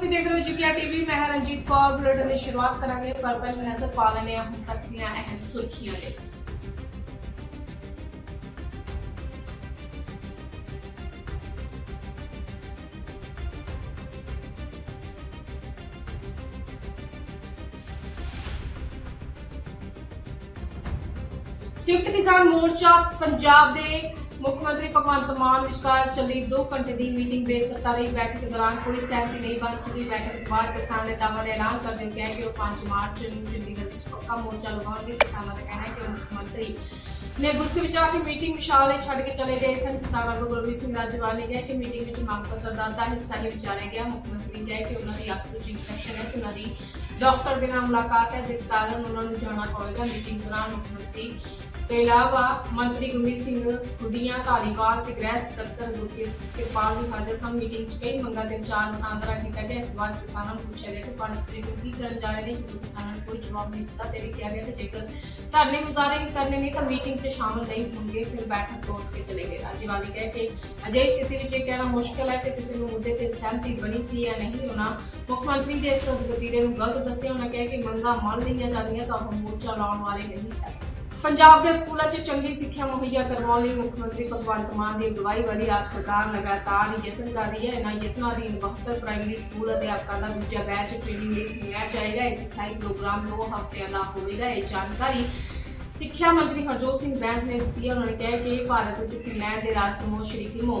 ਤੁਸੀਂ ਦੇਖ ਰਹੇ ਹੋ ਜੁਗਿਆ ਟੀਵੀ, ਮੈਂ ਹਾਂ ਰਣਜੀਤ ਕੌਰ। ਬੁਲੇਟਿਨ ਦੀ ਸ਼ੁਰੂਆਤ ਕਰਾਂਗੇ, ਪਰ ਪਹਿਲੇ ਨਜ਼ਰ ਪਾ ਲੈਂਦੇ ਹਾਂ ਹੁਣ ਤੱਕ ਦੀਆਂ ਅਹਿਮ ਸੁਰਖੀਆਂ ਦੇ ਸੰਯੁਕਤ ਕਿਸਾਨ ਮੋਰਚਾ ਪੰਜਾਬ ਦੇ ਮੁੱਖ ਮੰਤਰੀ ਭਗਵੰਤ ਮਾਨ ਵਿਚਕਾਰ ਚੱਲੀ 2 ਘੰਟੇ ਦੀ ਮੀਟਿੰਗ ਬੇਸਰਤਾਰੀ ਬੈਠਕ ਦੌਰਾਨ ਕੋਈ ਸਹਿਮਤੀ ਨਹੀਂ ਬਣ ਸਕੀ। ਬੈਠਕ ਤੋਂ ਬਾਅਦ ਕਿਸਾਨ ਨੇਤਾਵਾਂ ਨੇ ਐਲਾਨ ਕਰਦੇ ਹੋਏ ਕਿਹਾ ਕਿ ਉਹ 5 ਮਾਰਚ ਨੂੰ ਚੰਡੀਗੜ੍ਹ ਵਿੱਚ ਪੱਕਾ ਮੋਰਚਾ ਲਗਾਉਣਗੇ। ਕਿਸਾਨਾਂ ਦਾ ਕਹਿਣਾ ਹੈ ਕਿ ਮੁੱਖ ਮੰਤਰੀ ਨੇ ਗੁੱਸੇ ਵਿੱਚ ਆ ਕੇ ਮੀਟਿੰਗ ਵਿਸ਼ਾਲੇ ਛੱਡ ਕੇ ਚਲੇ ਗਏ ਸਨ। ਕਿਸਾਨ ਆਗੂ ਗੁਰਵੀਰ ਸਿੰਘ ਰਾਜਵਾਲ ਨੇ ਕਿਹਾ ਕਿ ਮੀਟਿੰਗ ਵਿੱਚ ਮੰਗ ਪੱਤਰ ਦਾ ਅੱਧਾ ਹਿੱਸਾ ਹੀ ਵਿਚਾਰਿਆ ਗਿਆ। ਮੁੱਖ ਮੰਤਰੀ ਨੇ ਕਿਹਾ ਕਿ ਉਹਨਾਂ ਦੀ ਅੱਖ ਵਿੱਚ ਇਨਫੈਕਸ਼ਨ ਹੈ ਉਹਨਾਂ ਦੀ ਡਾਕਟਰ ਦੇ ਨਾਲ ਮੁਲਾਕਾਤ ਹੈ। ਜਿਸ ਕਾਰਨ ਉਹਨਾਂ ਨੂੰ ਜਾਣਾ ਪਵੇਗਾ। ਮੀਟਿੰਗ ਦੌਰਾਨ ਮੁੱਖ ਮੰਤਰੀ ਤੋਂ ਇਲਾਵਾ ਮੰਤਰੀ ਗੁਰਮੀਤ ਸਿੰਘ ਖੁੱਡੀਆਂ ਧਾਲੀਵਾਲ ਤੇ ਗ੍ਰਹਿ ਸਕੱਤਰ ਗੁਰਪ੍ਰੀਤ ਕਿਰਪਾਲ ਦੀ ਹਾਜ਼ਰ ਸਨ ਮੀਟਿੰਗ 'ਚ ਕਈ ਮੰਗਾਂ ਦੇ ਵਿਚਾਰ ਵਟਾਂਦਰਾ ਕੀਤਾ ਗਿਆ ਇਸ ਤੋਂ ਬਾਅਦ ਕਿਸਾਨਾਂ ਨੂੰ ਪੁੱਛਿਆ ਗਿਆ ਕਿ ਪੰਜ ਤਰੀਕ ਨੂੰ ਕੀ ਕਰਨ ਜਾ ਰਹੇ ਨੇ। ਜਦੋਂ ਕਿਸਾਨਾਂ ਨੇ ਕੋਈ ਜਵਾਬ ਨਹੀਂ ਦਿੱਤਾ ਤੇ ਵੀ ਕਿਹਾ ਗਿਆ ਕਿ ਜੇਕਰ ਧਰਨੇ ਮੁਜ਼ਾਹਰੇ ਨਹੀਂ ਕਰਨੇ ਨੇ ਤਾਂ ਮੀਟਿੰਗ 'ਚ ਸ਼ਾਮਲ ਨਹੀਂ ਹੋਣਗੇ, ਫਿਰ ਬੈਠਕ ਤੋੜ ਕੇ ਚਲੇ ਗਏ। ਰਾਜੇਵਾਲ ਨੇ ਕਿਹਾ ਕਿ ਅਜਿਹੀ ਸਥਿਤੀ ਵਿੱਚ ਇਹ ਕਹਿਣਾ ਮੁਸ਼ਕਲ ਹੈ ਕਿ ਕਿਸੇ ਨੂੰ ਮੁੱਦੇ ਤੇ ਸਹਿਮਤੀ ਬਣੀ ਸੀ ਜਾਂ ਨਹੀਂ। ਉਹਨਾਂ ਮੁੱਖ ਮੰਤਰੀ ਦੇ ਇਸ ਵਤੀਰੇ ਨੂੰ ਗਲਤ ਦੱਸਿਆ। ਉਹਨਾਂ ਕਿਹਾ ਕਿ ਮੰਗਾਂ ਮੰਨ ਲਈਆਂ ਜਾਂਦੀਆਂ ਤਾਂ ਉਹ ਮੋਰਚਾ ਲਾਉਣ ਵਾਲੇ ਨਹੀਂ ਸਨ। ਪੰਜਾਬ ਦੇ ਸਕੂਲਾਂ 'ਚ ਚੰਗੀ ਸਿੱਖਿਆ ਮੁਹੱਈਆ ਕਰਵਾਉਣ ਲਈ ਮੁੱਖ ਮੰਤਰੀ ਭਗਵੰਤ ਮਾਨ ਦੀ ਅਗਵਾਈ ਵਾਲੀ ਆਪ ਸਰਕਾਰ ਲਗਾਤਾਰ ਯਤਨ ਕਰ ਰਹੀ ਹੈ। ਇਹਨਾਂ ਯਤਨਾਂ ਦੀ 72 ਪ੍ਰਾਇਮਰੀ ਸਕੂਲ ਅਧਿਆਪਕਾਂ ਦਾ ਦੂਜਾ ਬੈਚ ਟ੍ਰੇਨਿੰਗ ਲਈ ਫਿਨਲੈਂਡ ਜਾਏਗਾ। ਇਹ ਸਿਖਲਾਈ ਪ੍ਰੋਗਰਾਮ ਦੋ ਹਫ਼ਤਿਆਂ ਦਾ ਹੋਵੇਗਾ। ਇਹ ਜਾਣਕਾਰੀ ਸਿੱਖਿਆ ਮੰਤਰੀ ਹਰਜੋਤ ਸਿੰਘ ਬੈਂਸ ਨੇ ਦਿੱਤੀ ਹੈ। ਉਹਨਾਂ ਨੇ ਕਿਹਾ ਕਿ ਭਾਰਤ ਵਿੱਚ ਫਿਨਲੈਂਡ ਦੇ ਰਾਜ ਸਮੂਹ ਸ਼੍ਰੀ ਕਿਮੋ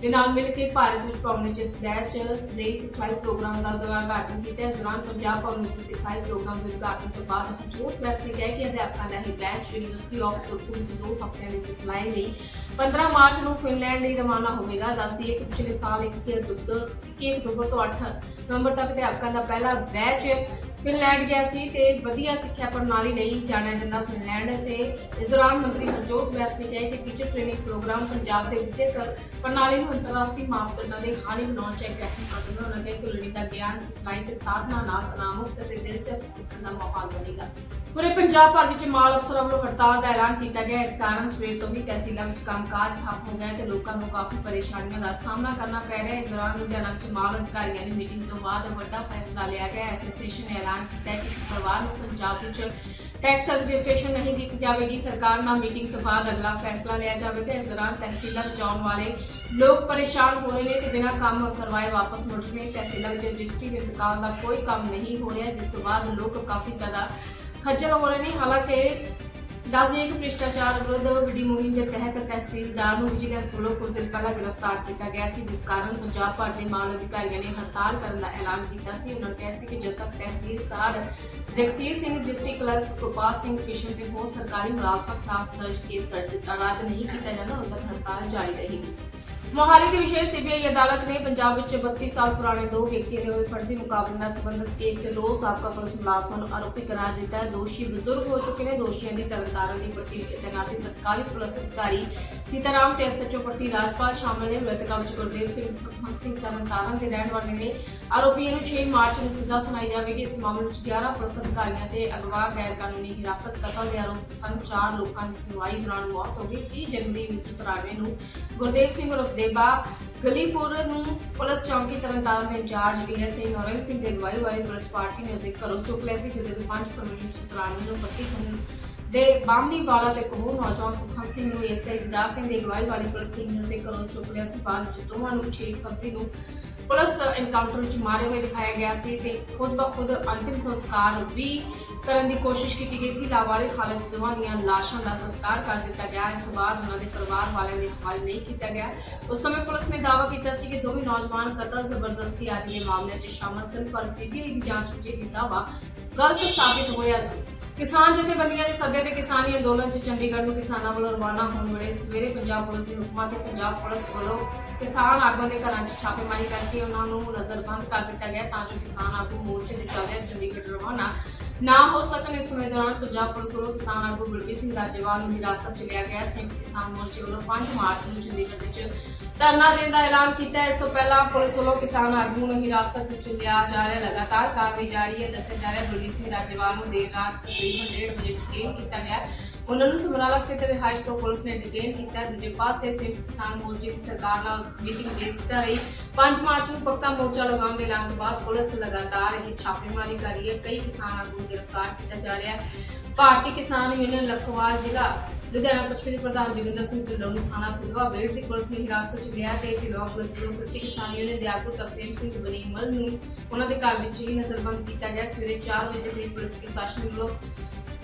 ਦੇ ਨਾਲ ਮਿਲ ਕੇ ਭਾਰਤ ਵਿੱਚ ਭਵਨ ਵਿੱਚ ਇਸ ਬੈਚ ਲਈ ਸਿਖਲਾਈ ਪ੍ਰੋਗਰਾਮ ਦਾ ਉਦਘਾਟਨ ਕੀਤਾ ਇਸ ਦੌਰਾਨ ਪੰਜਾਬ ਭਵਨ ਵਿੱਚ ਸਿਖਲਾਈ ਪ੍ਰੋਗਰਾਮ ਦੇ ਉਦਘਾਟਨ ਤੋਂ ਬਾਅਦ ਹਰਜੋਤ ਬੈਂਸ ਨੇ ਕਿਹਾ ਕਿ ਅਧਿਆਪਕਾਂ ਦਾ ਇਹ ਬੈਚ ਯੂਨੀਵਰਸਿਟੀ ਆਫ ਟੋਕੂ ਵਿੱਚ ਦੋ ਹਫ਼ਤਿਆਂ ਦੀ ਸਿਖਲਾਈ ਲਈ 15 ਮਾਰਚ ਨੂੰ ਫਿਨਲੈਂਡ ਲਈ ਰਵਾਨਾ ਹੋਵੇਗਾ। ਦੱਸਦੀ ਹੈ ਕਿ ਪਿਛਲੇ ਸਾਲ 1 ਅਕਤੂਬਰ 1 ਅਕਤੂਬਰ ਤੋਂ 8 ਨਵੰਬਰ ਤੱਕ ਅਧਿਆਪਕਾਂ ਦਾ ਪਹਿਲਾ ਬੈਚ ਫਿਨਲੈਂਡ ਗਿਆ ਸੀ ਤੇ ਵਧੀਆ ਸਿੱਖਿਆ ਪ੍ਰਣਾਲੀ ਲਈ ਜਾਣਿਆ ਜਾਂਦਾ ਫਿਨਲੈਂਡ ਤੇ ਇਸ ਦੌਰਾਨ ਮੰਤਰੀ ਹਰਜੋਤ ਬੈਂਸ ਨੇ ਕਿਹਾ ਟੀਚਰ ਟ੍ਰੇਨਿੰਗ ਪ੍ਰੋਗਰਾਮ ਪੰਜਾਬ ਦੇ ਵਿਦਿਅਕ ਪ੍ਰਣਾਲੀ ਨੂੰ ਅੰਤਰਰਾਸ਼ਟਰੀ ਮਾਪਦੰਡਾਂ ਦੇ ਹਾਣੀ ਬਣਾਉਣ ਚ ਇੱਕ ਅਹਿਮ ਉਹਨਾਂ ਨੇ ਕਿ ਲੋੜੀਂਦਾ ਗਿਆਨ, ਸਿਖਲਾਈ ਤੇ ਸਾਧਨਾ ਨਾਲ ਤਣਾਅ ਅਤੇ ਦਿਲਚਸਪ ਸਿੱਖਣ ਦਾ ਮਾਹੌਲ ਬਣੇਗਾ। ਪੂਰੇ ਪੰਜਾਬ ਭਰ ਵਿੱਚ ਮਾਲ ਅਫਸਰਾਂ ਵੱਲੋਂ ਹੜਤਾਲ ਦਾ ਐਲਾਨ ਕੀਤਾ ਗਿਆ। ਇਸ ਕਾਰਨ ਸਵੇਰ ਤੋਂ ਹੀ ਤਹਿਸੀਲਾਂ ਵਿੱਚ ਕੰਮਕਾਜ ਠੱਪ ਹੋ ਗਿਆ ਤੇ ਲੋਕਾਂ ਨੂੰ ਕਾਫੀ ਪਰੇਸ਼ਾਨੀਆਂ ਦਾ ਸਾਹਮਣਾ ਕਰਨਾ ਪੈ ਰਿਹਾ ਹੈ। ਇਸ ਦੌਰਾਨ ਲੁਧਿਆਣਾ ਵਿੱਚ ਮਾਲ ਅਧਿਕਾਰੀਆਂ ਦੀ ਮੀਟਿੰਗ ਤੋਂ ਬਾਅਦ ਵੱਡਾ ਫੈਸਲਾ ਲਿਆ ਗਿਆ। ਐਸੋਸੀਏਸ਼ਨ ਨੇ ਐਲਾਨ ਕੀਤਾ ਹੈ ਕਿ ਸ਼ੁੱਕਰਵਾਰ ਨੂੰ ਪੰਜਾਬ ਵਿੱਚ ਟੈਕਸ ਰਜਿਸਟ੍ਰੇਸ਼ਨ ਨਹੀਂ ਕੀਤੀ ਜਾਵੇਗੀ। ਸਰਕਾਰ ਨਾਲ ਮੀਟਿੰਗ ਤੋਂ ਬਾਅਦ ਅਗਲਾ ਫੈਸਲਾ ਲਿਆ ਜਾਵੇਗਾ। ਇਸ ਦੌਰਾਨ ਤਹਿਸੀਲਾਂ ਵਿੱਚ ਆਉਣ ਵਾਲੇ ਲੋਕ ਪਰੇਸ਼ਾਨ ਹੋ ਰਹੇ ਨੇ ਤੇ ਬਿਨਾਂ ਕੰਮ ਕਰਵਾਏ ਵਾਪਸ ਮੁੜ ਰਹੇ ਨੇ। ਤਹਿਸੀਲਾਂ ਵਿੱਚ ਰਜਿਸਟਰੀ ਇੰਤਕਾਲ ਦਾ ਕੋਈ ਕੰਮ ਨਹੀਂ ਹੋ ਰਿਹਾ, ਜਿਸ ਤੋਂ ਬਾਅਦ ਲੋਕ ਕਾਫੀ ਜ਼ਿਆਦਾ ਖੱਜਲ ਹੋ ਰਹੇ ਨੇ। ਹਾਲਾਂਕਿ ਦੱਸ ਦਈਏ ਕਿ ਭ੍ਰਿਸ਼ਟਾਚਾਰ ਵਿਰੁੱਧ ਵੱਡੀ ਮੁਹਿੰਮ ਦੇ ਤਹਿਤ ਤਹਿਸੀਲਦਾਰ ਨੂੰ ਵਿਜੀਲੈਂਸ ਵੱਲੋਂ ਕੁਝ ਦਿਨ ਪਹਿਲਾਂ ਗ੍ਰਿਫਤਾਰ ਕੀਤਾ ਗਿਆ ਸੀ, ਜਿਸ ਕਾਰਨ ਪੰਜਾਬ ਭਰ ਦੇ ਮਾਲ ਅਧਿਕਾਰੀਆਂ ਨੇ ਹੜਤਾਲ ਕਰਨ ਦਾ ਐਲਾਨ ਕੀਤਾ ਸੀ। ਉਹਨਾਂ ਕਿਹਾ ਸੀ ਕਿ ਜਦ ਤੱਕ ਤਹਿਸੀਲਦਾਰ ਜਗਸੀਰ ਸਿੰਘ, ਡਿਸਟ੍ਰਿਕਟ ਕਲਰਕ ਗੋਪਾਲ ਸਿੰਘ ਕਿਸ਼ਨ ਤੇ ਹੋਰ ਸਰਕਾਰੀ ਮੁਲਾਜ਼ਮਾਂ ਖਿਲਾਫ ਦਰਜ ਕੇਸ ਦਰਜ ਰੱਦ ਨਹੀਂ ਕੀਤਾ ਜਾਂਦਾ, ਉਦੋਂ ਤੱਕ ਹੜਤਾਲ ਜਾਰੀ ਰਹੇਗੀ। ਮੋਹਾਲੀ ਦੀ ਵਿਸ਼ੇਸ਼ ਸੀਬੀਆਈ ਅਦਾਲਤ ਨੇ ਪੰਜਾਬ ਵਿੱਚ 32 ਸਾਲ ਪੁਰਾਣੇ ਦੋ ਵਿਅਕਤੀਆਂ ਦੇ ਹੋਏ ਫਰਜ਼ੀ ਮੁਕਾਬਲੇ ਨਾਲ ਸੰਬੰਧਿਤ ਕੇਸ 'ਚ ਦੋ ਸਾਬਕਾ ਪੁਲਿਸ ਮੁਲਾਜ਼ਮਾਂ ਨੂੰ ਆਰੋਪੀ ਕਰਾਰ ਦਿੱਤਾ ਹੈ। ਦੋਸ਼ੀ ਬਜ਼ੁਰਗ ਹੋ ਚੁੱਕੇ ਨੇ। ਦੋਸ਼ੀਆਂ ਦੀ ਤਰਨਤਾਰਨ ਦੀ ਪੱਟੀ ਵਿੱਚ ਤੈਨਾਤੀ ਤਤਕਾਲੀ ਪੁਲਿਸ ਅਧਿਕਾਰੀ ਸੀਤਾਰਾਮ ਤੇ ਐਸਐਚਓ ਪੱਟੀ ਰਾਜਪਾਲ ਸ਼ਾਮਲ ਨੇ। ਮ੍ਰਿਤਕਾਂ ਵਿੱਚ ਗੁਰਦੇਵ ਸਿੰਘ ਸੁਖਮਨ ਸਿੰਘ ਤਰਨਤਾਰਨ ਦੇ ਰਹਿਣ ਵਾਲੇ ਨੇ। ਆਰੋਪੀਆਂ ਨੂੰ 6 ਮਾਰਚ ਨੂੰ ਸਜ਼ਾ ਸੁਣਾਈ ਜਾਵੇਗੀ। ਇਸ ਮਾਮਲੇ ਵਿੱਚ 11 ਪੁਲਿਸ ਅਧਿਕਾਰੀਆਂ ਤੇ ਅਗਵਾ ਗੈਰ ਕਾਨੂੰਨੀ ਹਿਰਾਸਤ ਕਤਲ ਦੇ ਆਰੋਪ ਸਨ। ਚਾਰ ਲੋਕਾਂ ਦੀ ਸੁਣਵਾਈ ਦੌਰਾਨ ਮੌਤ ਹੋ ਗਈ। 30 ਜਨਵਰੀ 1993 ਨੂੰ ਗੁਰਦੇਵ ਸਿੰਘ ਉਰਫ ਦੇਬਾ ਗਲੀਪੁਰ ਨੂੰ ਪੁਲਿਸ ਚੌਂਕੀ ਤਰਨਤਾਰਨ ਦੇ ਇੰਚਾਰਜ ਡੀਐਸ ਸਿੰਘ ਸਿੰਘ ਦੇ ਅਗਵਾਈ ਵਾਲੀ ਪੁਲਿਸ ਪਾਰਟੀ ਨੇ ਉਸਦੇ ਘਰੋਂ ਚੁੱਕ ਲਿਆ ਸੀ, ਜਿਹਦੇ ਤੋਂ 5 ਫਰਵਰੀ 1993 ਨੂੰ ਪੱਟੀ ਖੰਨ ਦੇ ਬਾਮਣੀ ਵਾਲਾ ਦੇ ਕਬੂਲ ਨੌਜਵਾਨ ਸੁਖਨ ਸਿੰਘ ਨੂੰ ਐਸਆਈ ਵਿਦਾਰ ਸਿੰਘ ਦੀ ਅਗਵਾਈ ਵਾਲੀ ਪੁਲਿਸ ਟੀਮ ਨੇ ਉਸਦੇ ਘਰੋਂ ਚੁੱਕ ਲਿਆ ਸੀ। ਬਾਅਦ ਵਿੱਚ ਦੋਵਾਂ ਨੂੰ 6 ਫਰਵਰੀ ਨੂੰ ਪੁਲਿਸ ਐਨਕਾਊਂਟਰ ਵਿੱਚ ਮਾਰੇ ਹੋਏ ਦਿਖਾਇਆ ਗਿਆ ਸੀ ਤੇ ਖੁਦ ਬ ਅੰਤਿਮ ਸੰਸਕਾਰ ਵੀ ਕਰਨ ਦੀ ਕੋਸ਼ਿਸ਼ ਕੀਤੀ ਗਈ ਸੀ। ਲਾਵਾਰਿਸ ਹਾਲਤ ਦੋਵਾਂ ਦੀਆਂ ਲਾਸ਼ਾਂ ਦਾ ਸੰਸਕਾਰ ਕਰ ਦਿੱਤਾ ਗਿਆ। ਇਸ ਤੋਂ ਬਾਅਦ ਉਹਨਾਂ ਦੇ ਪਰਿਵਾਰ ਵਾਲਿਆਂ ਦੇ ਹਵਾਲੇ ਨਹੀਂ ਕੀਤਾ ਗਿਆ। ਉਸ ਸਮੇਂ ਪੁਲਿਸ ਨੇ ਦਾਅਵਾ ਕੀਤਾ ਸੀ ਕਿ ਦੋਵੇਂ ਨੌਜਵਾਨ ਕਤਲ ਜ਼ਬਰਦਸਤੀ ਆਦਿ ਦੇ ਮਾਮਲਿਆਂ 'ਚ ਸ਼ਾਮਲ ਸਨ, ਪਰ ਸੀਬੀਆਈ ਦੀ ਜਾਂਚ ਵਿੱਚ ਇਹ ਦਾਅਵਾ ਗਲਤ ਸਾਬਿਤ ਹੋਇਆ ਸੀ। ਕਿਸਾਨ ਜਥੇਬੰਦੀਆਂ ਦੇ ਸੱਦੇ ਤੇ ਕਿਸਾਨੀ ਅੰਦੋਲਨ 'ਚ ਚੰਡੀਗੜ੍ਹ ਨੂੰ ਕਿਸਾਨਾਂ ਵੱਲੋਂ ਰਵਾਨਾ ਹੋਣ ਵੇਲੇ ਸਵੇਰੇ ਪੰਜਾਬ ਪੁਲਿਸ ਦੇ ਹੁਕਮਾਂ ਤੇ ਪੰਜਾਬ ਪੁਲਿਸ ਵੱਲੋਂ ਕਿਸਾਨ ਆਗੂਆਂ ਦੇ ਘਰਾਂ 'ਚ ਛਾਪੇਮਾਰੀ ਕਰਕੇ ਉਹਨਾਂ ਨੂੰ ਨਜ਼ਰਬੰਦ ਕਰ ਦਿੱਤਾ ਗਿਆ ਤਾਂ ਜੋ ਕਿਸਾਨ ਆਗੂ ਮੋਰਚੇ ਦੇ ਚੱਲਦਿਆਂ ਚੰਡੀਗੜ੍ਹ ਰਵਾਨਾ ਨਾ ਹੋ ਸਕਣ ਇਸ ਸਮੇਂ ਦੌਰਾਨ ਪੰਜਾਬ ਪੁਲਿਸ ਵੱਲੋਂ ਕਿਸਾਨ ਆਗੂ ਬਲਬੀਰ ਸਿੰਘ ਰਾਜੇਵਾਲ ਨੂੰ ਹਿਰਾਸਤ 'ਚ ਲਿਆ ਗਿਆ। ਸੰਯੁਕਤ ਕਿਸਾਨ ਮੋਰਚੇ ਵੱਲੋਂ 5 ਮਾਰਚ ਨੂੰ ਚੰਡੀਗੜ੍ਹ ਵਿੱਚ ਧਰਨਾ ਦੇਣ ਦਾ ਐਲਾਨ ਕੀਤਾ ਇਸ ਤੋਂ ਪਹਿਲਾਂ ਪੁਲਿਸ ਵੱਲੋਂ ਕਿਸਾਨ ਆਗੂ ਨੂੰ ਹਿਰਾਸਤ ਵਿੱਚ ਲਿਆ ਜਾ ਰਿਹਾ ਲਗਾਤਾਰ ਕਾਰਵਾਈ ਜਾਰੀ ਹੈ। ਦੱਸਿਆ ਜਾ ਰਿਹਾ ਬਲਬੀਰ ਸਿੰਘ ਰਾਜੇਵਾਲ ਨੂੰ ਦੇਰ ਰਾਤ ਤਕਰੀਬਨ 1:30 ਵਜੇ ਡਿਟੇਨ ਕੀਤਾ ਗਿਆ ਉਹਨਾਂ ਨੂੰ ਸਮਰਾਲਾ ਸਥਿਤ ਰਿਹਾਇਸ਼ ਤੋਂ ਪੁਲਿਸ ਨੇ ਡਿਟੇਨ ਕੀਤਾ ਦੂਜੇ ਪਾਸੇ ਸੰਯੁਕਤ ਕਿਸਾਨ ਮੋਰਚੇ ਦੀ ਸਰਕਾਰ ਨਾਲ ਮੀਟਿੰਗ ਬੇਸਡ ਰਹੀ। 5 ਮਾਰਚ ਨੂੰ ਪੱਕਾ ਮੋਰਚਾ ਲਗਾਉਣ ਦੇ ਐਲਾਨ ਤੋਂ ਬਾਅਦ ਪੁਲਿਸ ਲਗਾਤਾਰ ਇਹ ਛਾਪੇਮਾਰੀ ਕਰ ਰਹੀ ਹੈ। ਕਈ ਕਿਸਾਨ ਆਗੂ ਗ੍ਰਿਫਤਾਰ ਕੀਤਾ ਜਾ ਰਿਹਾ ਹੈ। ਭਾਰਤੀ ਕਿਸਾਨ ਯੂਨੀਅਨ ਲਖਵਾਲ ਜ਼ਿਲ੍ਹਾ ਲੁਧਿਆਣਾ ਪੱਛਮੀ ਪ੍ਰਧਾਨ ਜੋਗਿੰਦਰ ਸਿੰਘ ਢਿੱਲੋਂ ਨੂੰ ਥਾਣਾ ਸਿਲਵਾ ਵੇੜ ਦੀ ਪੁਲਿਸ ਨੇ ਹਿਰਾਸਤ 'ਚ ਲਿਆ ਤੇ ਸਿਲਵਾ ਪੁਲਿਸ ਵੱਲੋਂ ਖੱਟੀ ਕਿਸਾਨ ਯੂਨੀਅਨ ਦੇ ਆਗੂ ਤਸੀਮ ਸਿੰਘ ਬਨੀਮਲ ਨੂੰ ਉਹਨਾਂ ਦੇ ਘਰ ਵਿੱਚ ਹੀ ਨਜ਼ਰਬੰਦ ਕੀਤਾ ਗਿਆ। ਸਵੇਰੇ 4 ਵਜੇ ਦੇ ਪੁਲਿਸ ਪ੍ਰਸ਼ਾਸਨ ਵੱਲੋਂ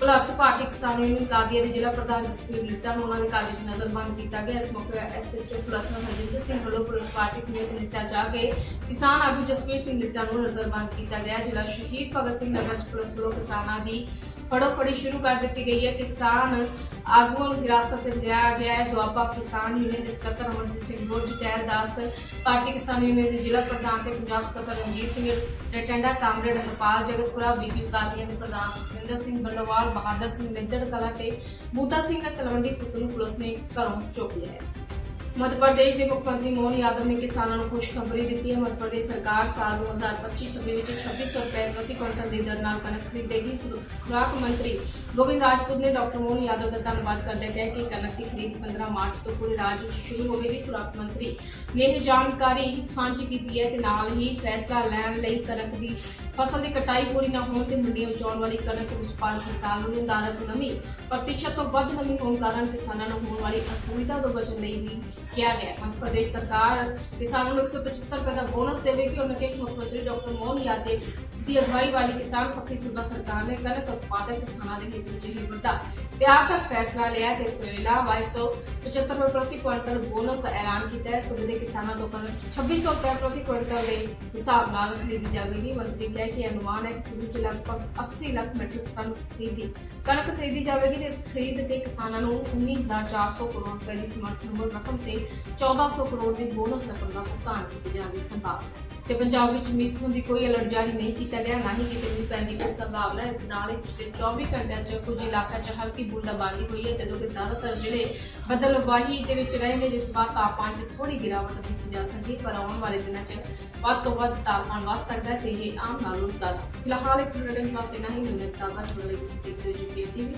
ਭਲੱਤ ਭਾਰਤੀ ਕਿਸਾਨ ਯੂਨੀਅਨ ਕਾਦੀਆ ਦੇ ਜ਼ਿਲ੍ਹਾ ਪ੍ਰਧਾਨ ਜਸਪੀਰ ਲਿੱਟਾ ਨੂੰ ਉਹਨਾਂ ਦੇ ਘਰ ਵਿੱਚ ਨਜ਼ਰਬੰਦ ਕੀਤਾ ਗਿਆ। ਇਸ ਮੌਕੇ ਐਸਐਚਓ ਭਲੱਤ ਹਰਜਿੰਦਰ ਸਿੰਘ ਵੱਲੋਂ ਪੁਲਿਸ ਪਾਰਟੀ ਸਮੇਤ ਲਿੱਟਾ ਜਾ ਕੇ ਕਿਸਾਨ ਆਗੂ ਜਸਪੀਰ ਸਿੰਘ ਲਿੱਟਾ ਨੂੰ ਨਜ਼ਰਬੰਦ ਕੀਤਾ ਗਿਆ। ਜ਼ਿਲ੍ਹਾ ਸ਼ਹੀਦ ਭਗਤ ਸਿੰਘ ਨਗਰ ਪੁਲਿਸ ਵੱਲੋਂ ਕਿਸਾਨਾਂ ਦੀ ਫੜੋਫੜੀ ਸ਼ੁਰੂ ਕਰ ਦਿੱਤੀ ਗਈ ਹੈ। ਕਿਸਾਨ ਆਗੂਆਂ ਨੂੰ ਹਿਰਾਸਤ 'ਚ ਲਿਆ ਗਿਆ ਹੈ। ਦੁਆਬਾ ਕਿਸਾਨ ਯੂਨੀਅਨ ਦੇ ਸਕੱਤਰ ਅਮਰਜੀਤ ਸਿੰਘ ਬੁਰਜ ਟਹਿਲ ਦਾਸ ਭਾਰਤੀ ਕਿਸਾਨ ਯੂਨੀਅਨ ਦੇ ਜ਼ਿਲ੍ਹਾ ਪ੍ਰਧਾਨ ਤੇ ਪੰਜਾਬ ਸਕੱਤਰ ਰਣਜੀਤ ਸਿੰਘ ਰਟੈਂਡਾ ਕਾਮਰੇਡ ਹਰਪਾਲ ਜਗਤਪੁਰਾ, ਬੀਬੀ ਕਾਲੀਆਂ ਦੇ ਪ੍ਰਧਾਨ ਸੁਖਿੰਦਰ ਸਿੰਘ ਬੱਲਵਾਲ, ਬਹਾਦਰ ਸਿੰਘ ਨਿੱਦੜ ਕਲਾ ਤੇ ਬੂਟਾ ਸਿੰਘ ਤਲਵੰਡੀ ਫੁੱਤ ਨੂੰ ਪੁਲਿਸ ਨੇ ਘਰੋਂ ਚੁੱਕ ਲਿਆ ਹੈ। ਮੱਧ ਪ੍ਰਦੇਸ਼ ਦੇ ਮੁੱਖ ਮੰਤਰੀ ਮੋਹਨ ਯਾਦਵ ਨੇ ਕਿਸਾਨਾਂ ਨੂੰ ਖੁਸ਼ਖਬਰੀ ਦਿੱਤੀ ਹੈ। ਮੱਧ ਪ੍ਰਦੇਸ਼ ਸਰਕਾਰ ਸਾਲ 2025-26 ਵਿੱਚ 2600 ਰੁਪਏ ਪ੍ਰਤੀ ਕੁਇੰਟਲ ਦੀ ਦਰ ਨਾਲ ਕਣਕ ਖਰੀਦੇਗੀ। ਖੁਰਾਕ ਮੰਤਰੀ ਗੋਬਿੰਦ ਰਾਜਪੂਤ ਨੇ ਡਾਕਟਰ ਮੋਹਨ ਯਾਦਵ ਦਾ ਧੰਨਵਾਦ ਕਰਦੇ ਕਿਹਾ ਕਿ ਕਣਕ ਦੀ ਖਰੀਦ 15 ਮਾਰਚ ਤੋਂ ਪੂਰੇ ਰਾਜ ਵਿੱਚ ਸ਼ੁਰੂ ਹੋਵੇਗੀ ਖੁਰਾਕ ਮੰਤਰੀ ਨੇ ਇਹ ਜਾਣਕਾਰੀ ਸਾਂਝੀ ਕੀਤੀ ਹੈ ਤੇ ਨਾਲ ਹੀ ਫੈਸਲਾ ਲੈਣ ਲਈ ਕਣਕ ਦੀ ਫਸਲ ਦੀ ਕਟਾਈ ਪੂਰੀ ਨਾ ਹੋਣ ਤੇ ਮੰਡੀਆਂ ਵਿੱਚ ਆਉਣ ਵਾਲੀ ਕਣਕ ਵਿੱਚ ਭਾਰਤ ਸਰਕਾਰ ਨੂੰ ਨਿਰਧਾਰਤ ਨਮੀ ਪ੍ਰਤੀਸ਼ਤ ਤੋਂ ਵੱਧ ਨਮੀ ਹੋਣ ਕਾਰਨ ਕਿਸਾਨਾਂ ਨੂੰ ਹੋਣ ਵਾਲੀ ਅਸੁਵਿਧਾ ਤੋਂ ਬਚਣ ਲਈ ਵੀ ਕਿਹਾ ਗਿਆ ਹੈ। ਮੱਧ ਪ੍ਰਦੇਸ਼ ਸਰਕਾਰ ਕਿਸਾਨਾਂ ਨੂੰ 175 ਰੁਪਏ ਦਾ ਬੋਨਸ ਦੇਵੇਗੀ। ਉਹਨਾਂ ਕੇ ਮੁੱਖ ਮੰਤਰੀ ਡਾਕਟਰ ਮੋਹਨ ਯਾਦਵ ਦੀ ਅਗਵਾਈ ਵਾਲੀ ਕਿਸਾਨ ਪੱਖੀ ਸੂਬਾ ਸਰਕਾਰ ਨੇ ਕਣਕ ਉਤਪਾਦਕ ਕਿਸਾਨਾਂ ਦੇ ਹਿੱਤ ਵਿੱਚ ਇਹ ਵੱਡਾ ਇਤਿਹਾਸਕ ਫੈਸਲਾ ਲਿਆ ਤੇ ਇਸ ਤੋਂ ਇਲਾਵਾ 175 ਰੁਪਏ ਪ੍ਰਤੀ ਕੁਇੰਟਲ ਬੋਨਸ ਦਾ ਐਲਾਨ ਕੀਤਾ ਹੈ। ਸੂਬੇ ਦੇ ਕਿਸਾਨਾਂ ਤੋਂ ਕਣਕ 2600 ਰੁਪਏ ਪ੍ਰਤੀ ਕੁਇੰਟਲ ਦੇ ਹਿਸਾਬ ਨਾਲ ਖਰੀਦੀ ਜਾਵੇਗੀ। ਮੰਤਰੀ ਕਿਹਾ ਕਿ ਅਨੁਮਾਨ ਹੈ ਕਿ ਸੂਬੇ 'ਚ ਲਗਭਗ 80 ਲੱਖ ਮੀਟ੍ਰਿਕ ਟਨ ਖਰੀਦੀ ਕਣਕ ਖਰੀਦੀ ਜਾਵੇਗੀ ਤੇ ਇਸ ਖਰੀਦ ਤੇ ਕਿਸਾਨਾਂ ਨੂੰ 19400 ਕਰੋੜ ਰੁਪਏ ਦੀ ਸਮਰਥਨ ਮੁੱਲ ਰਕਮ ਤੇ 1400 ਕਰੋੜ ਦੀ ਬੋਨਸ ਰਕਮ ਦਾ ਭੁਗਤਾਨ ਕੀਤੇ ਜਾਣ ਦੀ ਸੰਭਾਵਨਾ ਹੈ। ਤੇ ਪੰਜਾਬ ਵਿੱਚ ਮੀਂਹ ਦੀ ਕੋਈ ਅਲਰਟ ਜਾਰੀ ਨਹੀਂ ਕੀਤਾ ਗਿਆ, ਨਾ ਹੀ ਕਿਤੇ ਵੀ ਪੈਣ ਦੀ ਕੋਈ ਸੰਭਾਵਨਾ ਹੈ। ਇਸ ਨਾਲ ਹੀ ਪਿਛਲੇ 24 ਘੰਟਿਆਂ 'ਚ ਕੁਝ ਇਲਾਕਿਆਂ 'ਚ ਹਲਕੀ ਬੂੰਦਾਬਾਂਦੀ ਹੋਈ ਹੈ, ਜਦੋਂ ਕਿ ਜ਼ਿਆਦਾਤਰ ਜਿਹੜੇ ਬਦਲਵਾਹੀ ਦੇ ਵਿੱਚ ਰਹੇ ਨੇ, ਜਿਸ ਤੋਂ ਬਾਅਦ ਤਾਪਮਾਨ 'ਚ ਥੋੜੀ ਗਿਰਾਵਟ ਦੇਖੀ ਜਾ ਸਕਦੀ ਪਰ ਆਉਣ ਵਾਲੇ ਦਿਨਾਂ 'ਚ ਵੱਧ ਤੋਂ ਵੱਧ ਤਾਪਮਾਨ ਵੱਧ ਸਕਦਾ ਹੈ ਤੇ ਇਹ ਆਮ ਨਾਲੋਂ ਜ਼ਿਆਦਾ। ਫਿਲਹਾਲ ਇਸ ਬੁਲੇਟਿਨ ਪਾਸੇ ਨਹੀਂ ਨਵੀਂ ਤਾਜ਼ਾ ਖਬਰਾਂ ਲਈ ਤੁਸੀਂ ਦੇਖਦੇ ਹੋ ਜੀ ਟੀਵੀ।